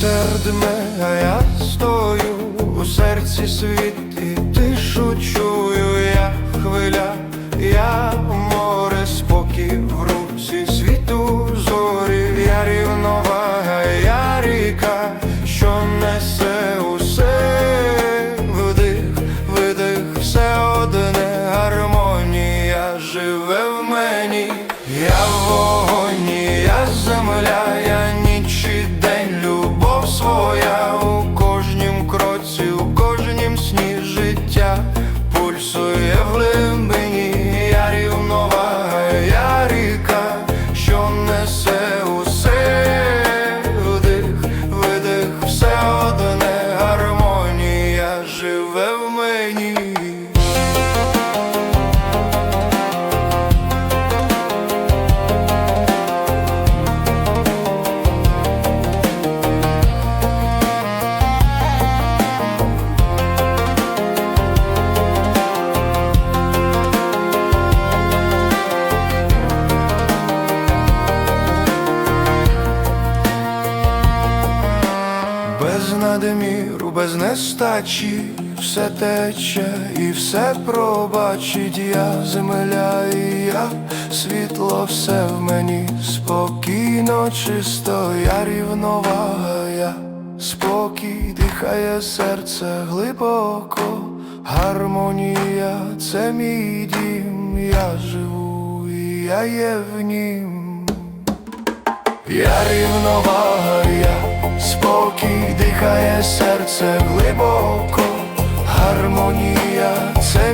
Вітер а я стою у серці світ і тишу чую я хвиля, я море спокій в руці світу зорі, я рівновага, я ріка, що несе усе вдих, видих, все одне гармонія живе в мені, я воля. Без надміру, без нестачі, все тече і все пробачить. Я, земля і я, світло все в мені, спокійно, чисто, я рівновага, я. Спокій дихає серце глибоко, гармонія, це мій дім, я живу, і я є в нім. Я рівновага, я спокій дихає серце глибоко, гармонія це.